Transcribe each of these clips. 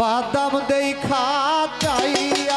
বাদাম দেই খাটাইয়া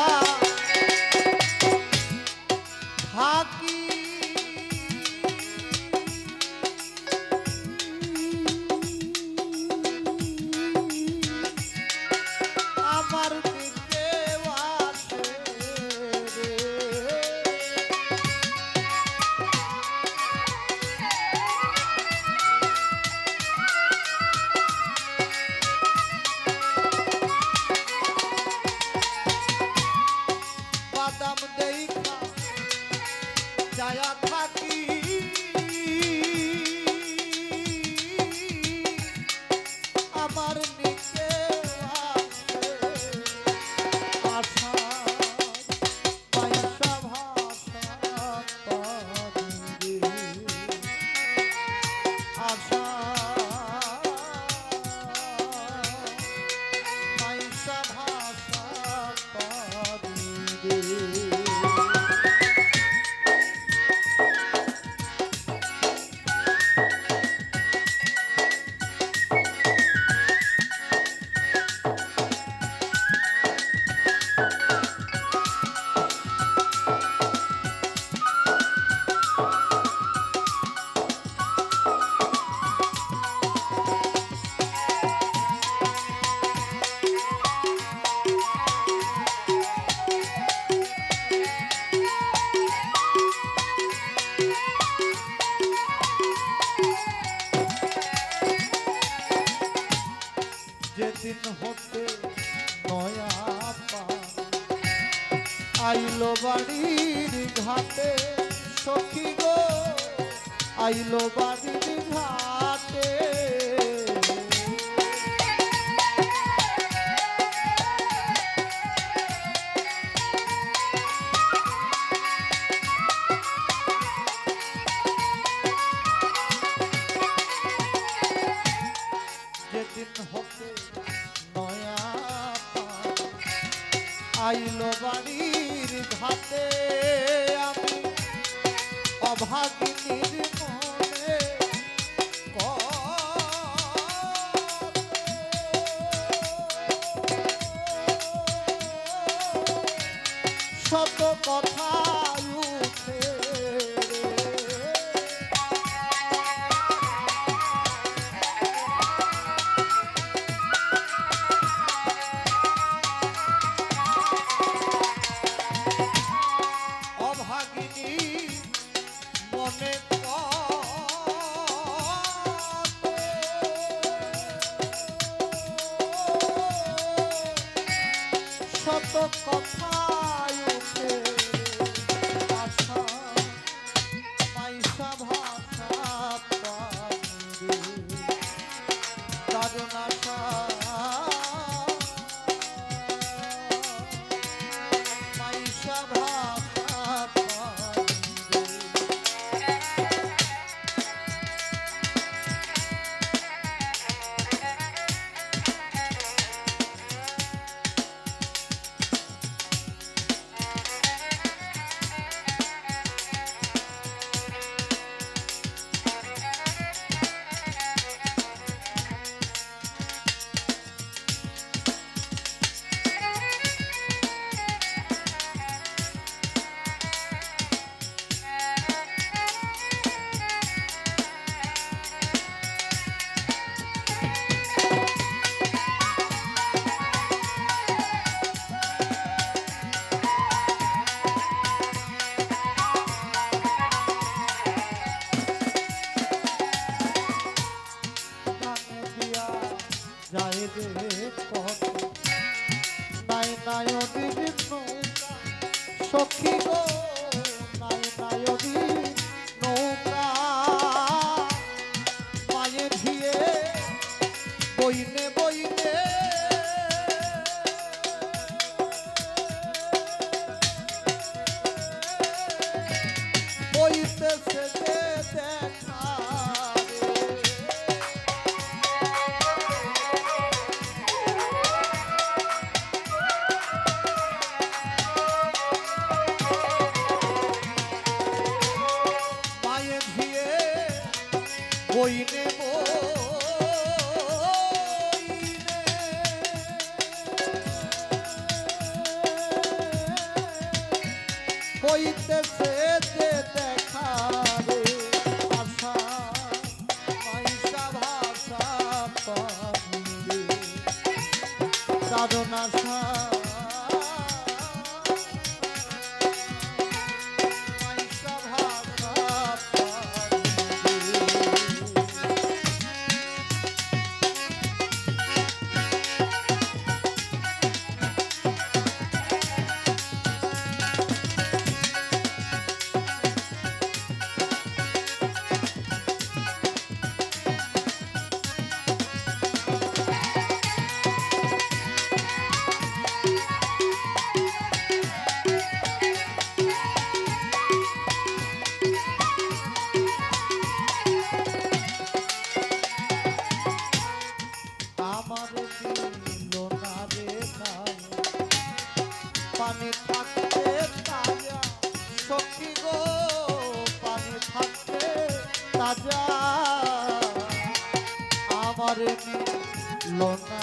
দিন হতে নয়া আইলো বাড়ির ঘাটে সখী গো আইলো বাড়ির ঘাটে ভাগিনী কত কথা হইতেছে। মনা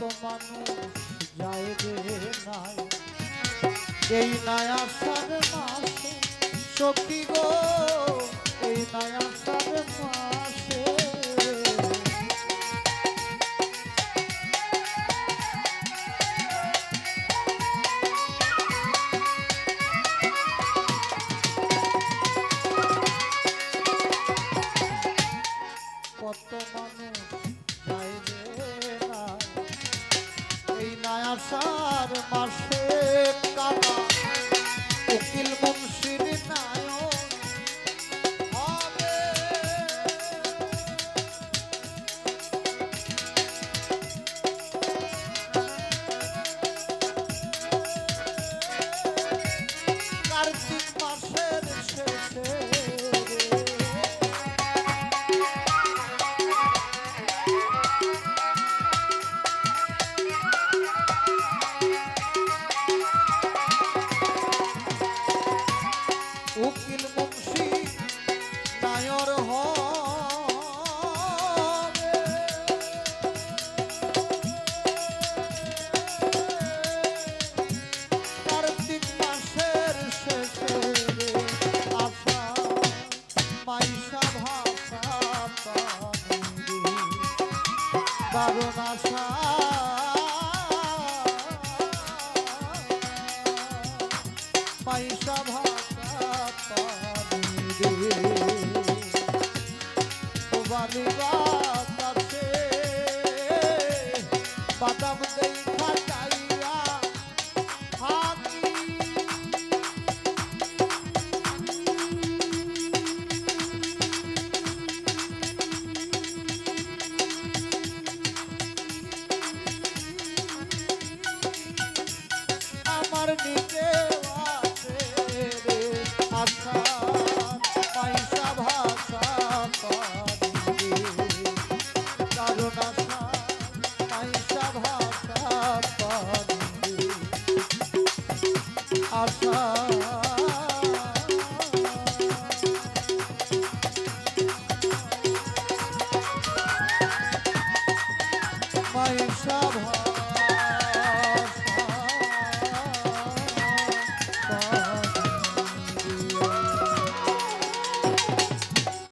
মত মানুষ যায় রে নাই। এই নয়াসার মাসে সখী গো এই নয়াসার মাস। বাদাম দেই খাটাইয়া হাতি আমার নিজে